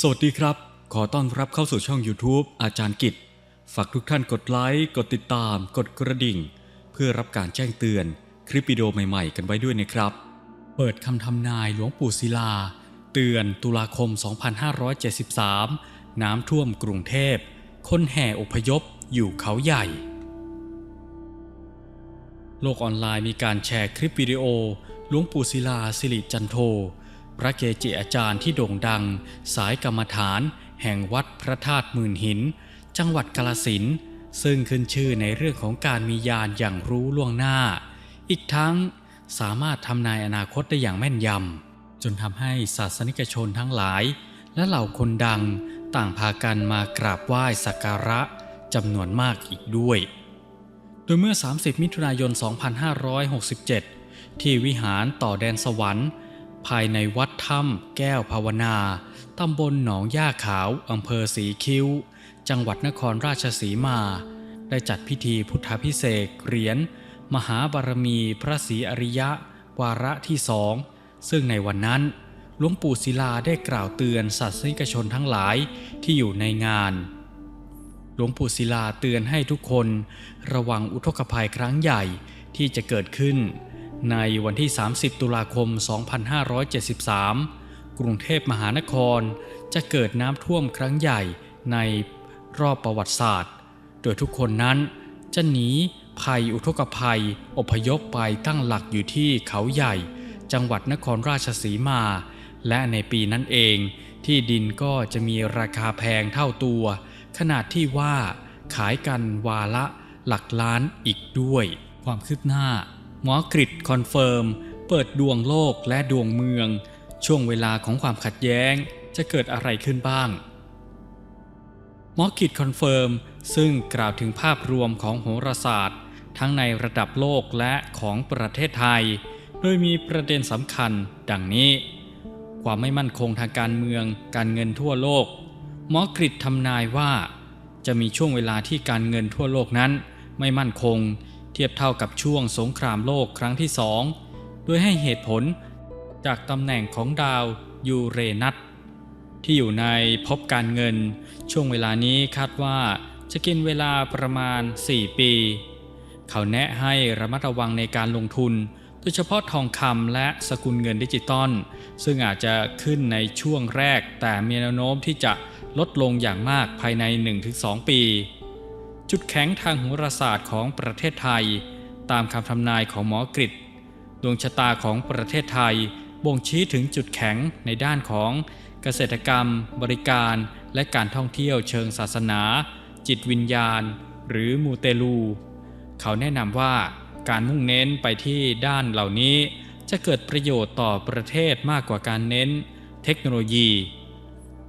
สวัสดีครับ ขอต้อนรับเข้าสู่ช่อง YouTube อาจารย์กิจ ฝากทุกท่านกดไลค์ กดติดตาม กดกระดิ่ง เพื่อรับการแจ้งเตือนคลิปวิดีโอใหม่ๆ กันไว้ด้วยนะครับ เปิดคำทำนายหลวงปู่ศิลา เตือนตุลาคม 2573 น้ำท่วมกรุงเทพ คนแห่อพยพอยู่เขาใหญ่ โลกออนไลน์มีการแชร์คลิปวิดีโอหลวงปู่ศิลาสิริจันโท พระเกจิอาจารย์ที่โด่งดัง สายกรรมฐาน แห่งวัดพระธาตุหมื่นหิน จังหวัดกาลสินซึ่งขึ้นชื่อในเรื่องของการมีญาณอย่างรู้ล่วงหน้า อีกทั้งสามารถทำนายอนาคตได้อย่างแม่นยำจนทำให้ศาสนิกชนทั้งหลาย และเหล่าคนดังต่างพากันมากราบไหว้สักการะจำนวนมากอีกด้วย โดยเมื่อ 30 มิถุนายน 2567 ที่วิหารต่อแดนสวรรค์ ภายในวัดถ้ำแก้วภาวนา ตำบลหนองย่าขาวอำเภอสีคิ้ว จังหวัดนครราชสีมา ได้จัดพิธีพุทธพิเศษกเหรียญมหาบารมีพระศรีอริยะ วาระที่สอง ซึ่งในวันนั้น หลวงปู่ศิลาได้กล่าวเตือนศาสนิกชนทั้งหลายที่อยู่ในงาน หลวงปู่ศิลาเตือนให้ทุกคน ระวังอุทกภัยครั้งใหญ่ที่จะเกิดขึ้น ในวันที่ 30 ตุลาคม 2573 กรุงเทพมหานครจะเกิดน้ำท่วมครั้งใหญ่ในรอบประวัติศาสตร์ โดยทุกคนนั้นจะหนีภัยอุทกภัย อพยพไปตั้งหลักอยู่ที่เขาใหญ่ จังหวัดนครราชสีมา และในปีนั้นเองที่ดินก็จะมีราคาแพงเท่าตัว ขนาดที่ว่าขายกันวาละหลักล้านอีกด้วย ความคืบหน้า หมอกริดคอนเฟิร์ม เปิดดวงโลกและดวงเมือง ช่วงเวลาของความขัดแย้งจะเกิดอะไรขึ้นบ้างหมอกิดคอนเฟิร์ม ซึ่งกล่าวถึงภาพรวมของโหราศาสตร์ ทั้งในระดับโลกและของประเทศไทย โดยมีประเด็นสำคัญดังนี้ ความไม่มั่นคงทางการเมือง การเงินทั่วโลกหมอกริดทำนายว่า จะมีช่วงเวลาที่การเงินทั่วโลกนั้น ไม่มั่นคง เทียบเท่ากับช่วงสงครามโลกครั้งที่สองโดยให้เหตุผลจากตำแหน่งของดาวยูเรนัสที่อยู่ในภพการเงิน ช่วงเวลานี้คาดว่าจะกินเวลาประมาณ 4 ปี เขาแนะให้ระมัดระวังในการลงทุน โดยเฉพาะทองคำและสกุลเงินดิจิตอลซึ่งอาจจะขึ้นในช่วงแรกแต่มีแนวโน้มที่จะลดลงอย่างมากภายใน 1-2 ปี จุดแข็งทางโหราศาสตร์ของประเทศไทย ตามคำทำนายของหมอกริดดวงชะตาของประเทศไทย บ่งชี้ถึงจุดแข็งในด้านของเกษตรกรรม บริการ และการท่องเที่ยวเชิงศาสนา จิตวิญญาณ หรือมูเตลู เขาแนะนำว่าการมุ่งเน้นไปที่ด้านเหล่านี้ จะเกิดประโยชน์ต่อประเทศมากกว่าการเน้น เทคโนโลยี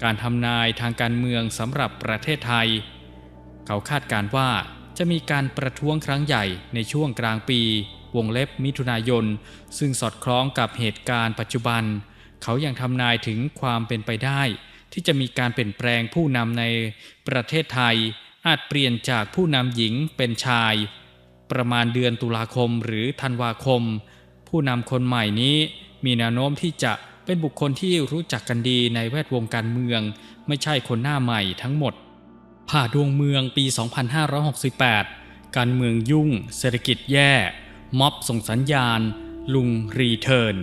การทำนายทางการเมืองสำหรับประเทศไทย เขาคาดการว่าจะมีการประท้วงครั้งใหญ่ในช่วงกลางปี วงเล็บมิถุนายน ซึ่งสอดคล้องกับเหตุการณ์ปัจจุบัน เขายังทำนายถึงความเป็นไปได้ ที่จะมีการเปลี่ยนแปลงผู้นำในประเทศไทย อาจเปลี่ยนจากผู้นำหญิงเป็นชาย ประมาณเดือนตุลาคมหรือธันวาคม ผู้นำคนใหม่นี้มีแนวโน้มที่จะเป็นบุคคลที่รู้จักกันดีในแวดวงการเมือง ไม่ใช่คนหน้าใหม่ทั้งหมด ผ่าดวงเมืองปี 2568 การเมืองยุ่ง เศรษฐกิจแย่ ม็อบส่งสัญญาณ ลุงรีเทิร์น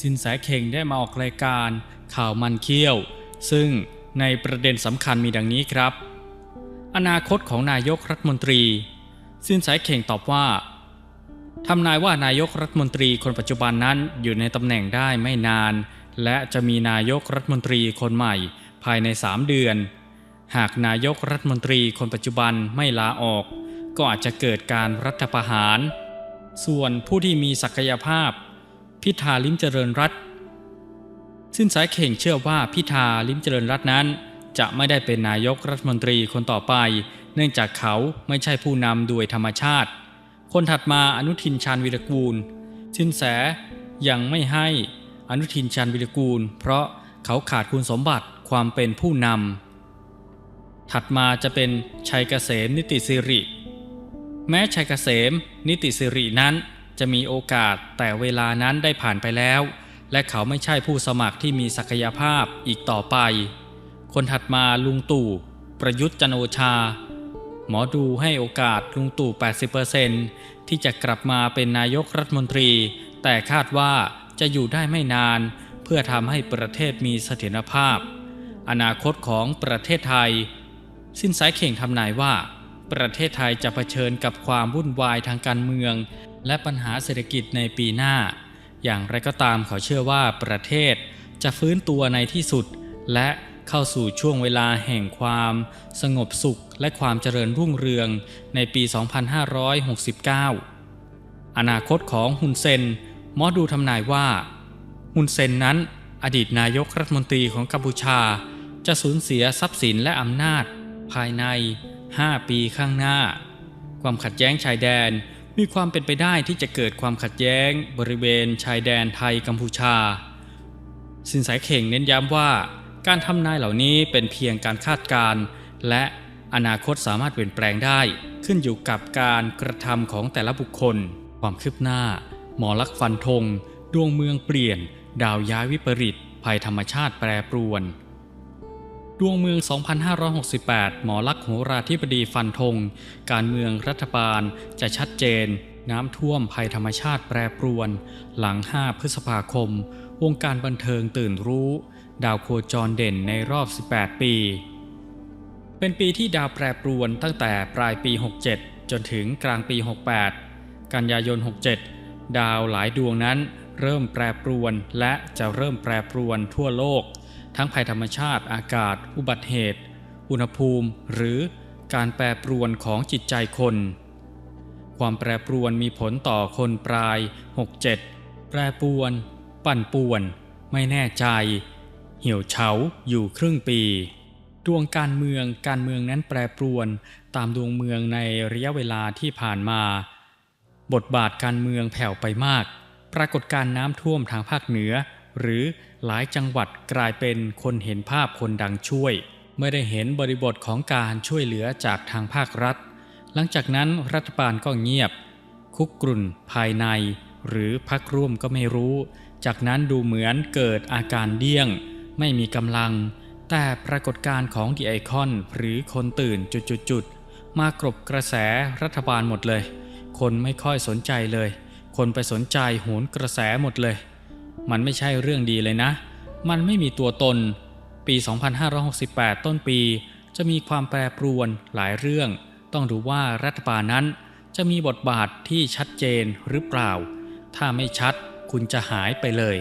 สินแสเข่งได้มาออกรายการ ข่าวมันเคี้ยว ซึ่งในประเด็นสำคัญมีดังนี้ครับ อนาคตของนายกรัฐมนตรี สินแสเข่งตอบว่าทำนายว่านายกรัฐมนตรีคนปัจจุบันนั้นอยู่ในตำแหน่งได้ไม่นาน และจะมีนายกรัฐมนตรีคนใหม่ ภายใน 3 เดือน หากนายกรัฐมนตรีคนปัจจุบันไม่ลาออก ก็อาจจะเกิดการรัฐประหาร ส่วนผู้ที่มีศักยภาพ พิธาลิมเจริญรัตน์สินสายเข่งเชื่อว่าพิธาลิมเจริญรัตน์นั้น จะไม่ได้เป็นนายกรัฐมนตรีคนต่อไป เนื่องจากเขาไม่ใช่ผู้นำโดยธรรมชาติ คนถัดมาอนุทินชาญวิรกูล สินแสยังไม่ให้อนุทินชาญวิรกูล เพราะเขาขาดคุณสมบัติความเป็นผู้นำ ถัดมาจะเป็นชัยเกษมนิติสิริ แม้ชัยเกษมนิติสิรินั้นจะมีโอกาสแต่เวลานั้นได้ผ่านไปแล้ว และเขาไม่ใช่ผู้สมัครที่มีศักยภาพอีกต่อไป คนถัดมาลุงตู่ ประยุทธ์จันโอชา หมอดูให้โอกาสลุงตู่ 80%ที่จะกลับมาเป็นนายกรัฐมนตรี แต่คาดว่าจะอยู่ได้ไม่นาน เพื่อทำให้ประเทศมีเสถียรภาพ อนาคตของประเทศไทย สินสายเข่งทำนายว่า ประเทศไทยจะเผชิญกับความวุ่นวายทางการเมือง และปัญหาเศรษฐกิจในปีหน้า อย่างไรก็ตามเขาเชื่อว่าประเทศจะฟื้นตัวในที่สุด และเข้าสู่ช่วงเวลาแห่งความ สงบสุขและความเจริญรุ่งเรืองในปี 2569 อนาคตของฮุนเซนหมอดูทำนายว่าฮุนเซนนั้นอดีตนายกรัฐมนตรีของกัมพูชา จะสูญเสียทรัพย์สินและอำนาจ ภายใน 5 ปีข้างหน้า ความขัดแย้งชายแดนมีความเป็นไปได้ที่จะเกิดความขัดแย้งบริเวณชายแดนไทยกัมพูชา สินสายเข่งเน้นย้ำว่า การทำนายเหล่านี้เป็นเพียงการคาดการณ์และอนาคตสามารถเปลี่ยนแปลงได้ขึ้นอยู่กับการกระทำของแต่ละบุคคล ความคืบหน้า หมอลักฟันธงดวงเมืองเปลี่ยน ดาวย้ายวิปริตภัยธรรมชาติแปรปรวน ดวงเมือง 2568 หมอลักษณ์โหราธิบดีฟันธง การเมืองรัฐบาลจะชัดเจน น้ำท่วมภัยธรรมชาติแปรปรวน หลัง 5 พฤษภาคม วงการบันเทิงตื่นรู้ ดาวโคจรเด่นในรอบ 18 ปี เป็นปีที่ดาวแปรปรวนตั้งแต่ปลายปี 67 จนถึงกลางปี 68 กันยายน 67 ดาวหลายดวงนั้นเริ่มแปรปรวนและจะเริ่มแปรปรวนทั่วโลก ทั้งภัยธรรมชาติ อากาศ อุบัติเหตุ อุณหภูมิ หรือการแปรปรวนของจิตใจคน ความแปรปรวนมีผลต่อคนปลาย 67 แปรปรวน ปั่นป่วน ไม่แน่ใจ เหี่ยวเฉาอยู่ครึ่งปี ดวงการเมืองการเมืองนั้นแปรปรวนตามดวงเมืองในระยะเวลาที่ผ่านมา บทบาทการเมืองแผ่วไปมาก ปรากฏการน้ำท่วมทางภาคเหนือ หรือหลายจังหวัดกลายเป็นคนเห็นภาพคนดังช่วยไม่ได้เห็นบริบทของการช่วยเหลือจากทางภาครัฐ หลังจากนั้นรัฐบาลก็เงียบ คุกกรุ่นภายใน หรือพักร่วมก็ไม่รู้ จากนั้นดูเหมือนเกิดอาการเดี้ยง ไม่มีกำลัง แต่ปรากฏการณ์ของดีไอคอนหรือคนตื่นจุดๆมากรบกระแสรัฐบาลหมดเลย คนไม่ค่อยสนใจเลย คนไปสนใจโหนกระแสหมดเลย มันไม่ใช่เรื่องดีเลยนะ มันไม่มีตัวตน ปี 2568 ต้นปี จะมีความแปรปรวนหลายเรื่อง ต้องดูว่ารัฐบาลนั้น จะมีบทบาทที่ชัดเจนหรือเปล่า ถ้าไม่ชัดคุณจะหายไปเลย